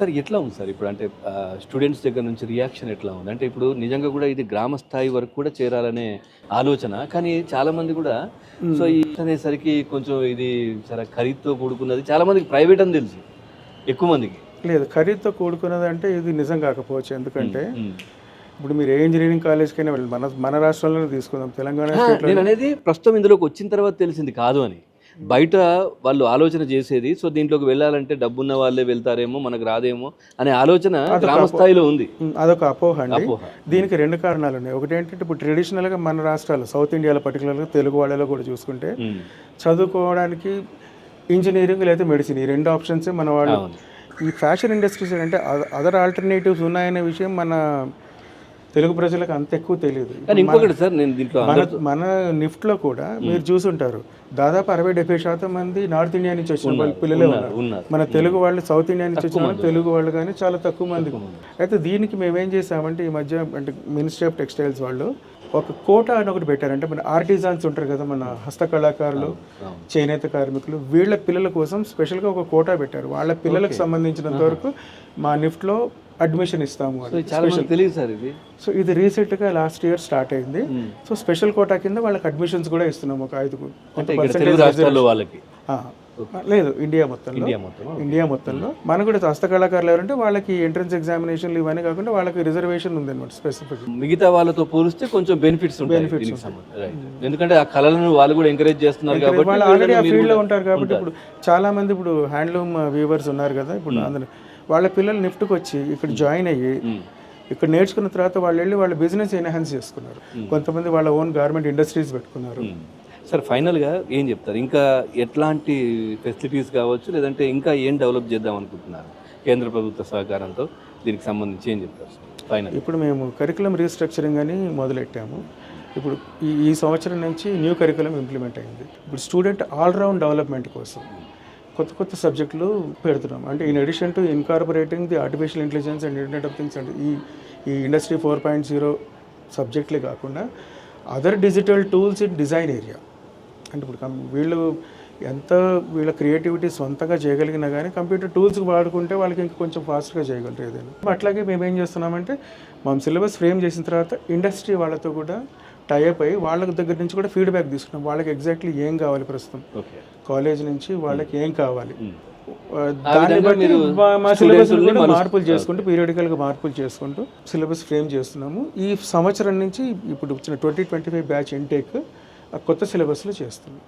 Sir ఎట్లా ఉంది sir? ఇప్పుడు అంటే స్టూడెంట్స్ దగ్గర నుంచి రియాక్షన్ ఎట్లా ఉంది? అంటే ఇప్పుడు నిజంగా కూడా ఇది గ్రామ స్థాయి వరకు కూడా చేరాలనే ఆలోచన కానీ చాలా మంది కూడా సో ఈ అనేసరికి కొంచెం ఇది చాలా ఖరీదుతో కూడుకున్నది చాలా మందికి ప్రైవేట్ అని తెలుసు ఎక్కువ మందికి. లేదు ఖరీదుతో కూడుకున్నది అంటే ఇది నిజం కాకపోవచ్చు. ఎందుకంటే. ఇప్పుడు మీరు ఏ ఇంజనీరింగ్ కాలేజ్కైనా వెళ్ళి మన మన రాష్ట్రంలోనే తీసుకుందాం తెలంగాణ నేను అనేది ప్రస్తుతం ఇందులోకి వచ్చిన తర్వాత తెలిసింది కాదు అని. బయట వాళ్ళు ఆలోచన చేసేది సో దీంట్లోకి వెళ్ళాలంటే డబ్బున్న వాళ్ళే వెళ్తారేమో మనకు రాదేమో అనే ఆలోచన గ్రామ స్థాయిలో ఉంది అదొక అపోహ అండి. దీనికి రెండు కారణాలు ఉన్నాయి ఒకటి ఏంటంటే ఇప్పుడు ట్రెడిషనల్గా మన రాష్ట్రాలు సౌత్ ఇండియాలో పర్టికులర్గా తెలుగు వాళ్ళలో కూడా చూసుకుంటే. చదువుకోవడానికి ఇంజనీరింగ్ లేదా మెడిసిన్ ఈ రెండు ఆప్షన్సే మన వాళ్ళు. ఈ ఫ్యాషన్ ఇండస్ట్రీస్ అంటే అదర్ ఆల్టర్నేటివ్స్ ఉన్నాయనే విషయం మన తెలుగు ప్రజలకు అంత ఎక్కువ తెలియదు. కానీ ఇంకొకటి సార్ నేను దీంట్లో మన మన నిఫ్ట్లో కూడా మీరు చూసుంటారు. దాదాపు అరవై డెబ్బై శాతం మంది నార్త్ ఇండియా నుంచి వచ్చిన వాళ్ళ పిల్లలే ఉన్నారు మన తెలుగు వాళ్ళు సౌత్ ఇండియా నుంచి వచ్చిన వాళ్ళు తెలుగు వాళ్ళు కానీ చాలా తక్కువ మంది. అయితే దీనికి మేమేం చేసామంటే ఈ మధ్య అంటే మినిస్ట్రీ ఆఫ్ టెక్స్టైల్స్ వాళ్ళు ఒక కోట అని ఒకటి పెట్టారు అంటే మన ఆర్టిజాన్స్ ఉంటారు కదా మన హస్తకళాకారులు చేనేత కార్మికులు వీళ్ళ పిల్లల కోసం స్పెషల్గా ఒక కోటా పెట్టారు. వాళ్ళ పిల్లలకు సంబంధించినంత వరకు మా నిఫ్ట్లో అడ్మిషన్ ఇస్తాము అని. మంది తెలియదు సార్ ఇది. సో ఇది రీసెంట్గా లాస్ట్ ఇయర్ స్టార్ట్ అయింది. సో స్పెషల్ కోటా కింద వాళ్ళకి అడ్మిషన్స్ కూడా ఇస్తున్నాం ఒక ఐదుగురు రాష్ట్రాల్లో వాళ్ళకి. లేదు ఇండియా మొత్తంలో. ఇండియా మొత్తం ఇండియా మొత్తంలో. మనకు కూడా హస్తకళాకారులు ఎవరంటే వాళ్ళకి ఎంట్రన్స్ ఎగ్జామినేషన్లు ఇవన్నీ కాకుండా వాళ్ళకి రిజర్వేషన్ ఉంది అనమాట స్పెసిఫిక్ మిగతా వాళ్ళతో పోలిస్తే కొంచెం బెనిఫిట్స్. Right. ఎందుకంటే ఆ కళలను వాళ్ళు కూడా ఎంకరేజ్ చేస్తున్నారు కాబట్టి వాళ్ళు ఆల్రెడీ ఆ ఫీల్డ్లో ఉంటారు కాబట్టి ఇప్పుడు చాలా మంది ఇప్పుడు హ్యాండ్లూమ్ వీవర్స్ ఉన్నారు కదా ఇప్పుడు అందరూ వాళ్ళ పిల్లలు నిఫ్ట్కి వచ్చి ఇక్కడ జాయిన్ అయ్యి ఇక్కడ నేర్చుకున్న తర్వాత వాళ్ళు వెళ్ళి వాళ్ళ బిజినెస్ ఎన్హాన్స్ చేసుకున్నారు. కొంతమంది వాళ్ళ ఓన్ గార్మెంట్ ఇండస్ట్రీస్ పెట్టుకున్నారు. సార్ ఫైనల్గా ఏం చెప్తారు? ఇంకా ఎట్లాంటి ఫెసిలిటీస్ కావచ్చు? లేదంటే ఇంకా ఏం డెవలప్ చేద్దాం అనుకుంటున్నారు? కేంద్ర ప్రభుత్వ సహకారంతో దీనికి సంబంధించి ఏం చెప్తారు ఫైనల్ ఇప్పుడు మేము కరికులం రీస్ట్రక్చరింగ్ అని మొదలెట్టాము. ఇప్పుడు ఈ ఈ సంవత్సరం నుంచి న్యూ కరికులం ఇంప్లిమెంట్ అయింది. ఇప్పుడు స్టూడెంట్ ఆల్రౌండ్ డెవలప్మెంట్ కోసం. కొత్త కొత్త సబ్జెక్టులు పెడుతున్నాం. అంటే in addition to incorporating the artificial intelligence and internet of things and ఈ ఈ ఇండస్ట్రీ ఫోర్ పాయింట్ జీరో సబ్జెక్టులే కాకుండా other digital tools in design area అంటే ఇప్పుడు కం- వీళ్ళు ఎంత వీళ్ళ క్రియేటివిటీ సొంతంగా చేయగలిగినా కానీ కంప్యూటర్ టూల్స్ వాడుకుంటే వాళ్ళకి ఇంకా కొంచెం ఫాస్ట్గా చేయగలరు ఏదైనా. అట్లాగే మేము ఏం చేస్తున్నామంటే మనం సిలబస్ ఫ్రేమ్ చేసిన తర్వాత ఇండస్ట్రీ వాళ్ళతో కూడా టైఅప్ అయ్యి వాళ్ళ దగ్గర నుంచి కూడా ఫీడ్బ్యాక్ తీసుకున్నాం. వాళ్ళకి ఎగ్జాక్ట్లీ ఏం కావాలి ప్రస్తుతం? కాలేజ్ నుంచి వాళ్ళకి ఏం కావాలి. ఆ, దాన్ని బట్టి మా- సిలబస్ మార్పులు చేసుకుంటూ పీరియడికల్గా మార్పులు చేసుకుంటూ సిలబస్ ఫ్రేమ్ చేస్తున్నాము. ఈ సంవత్సరం నుంచి ఇప్పుడు వచ్చిన twenty twenty five batch intake కొత్త సిలబస్లో చేస్తున్నాం.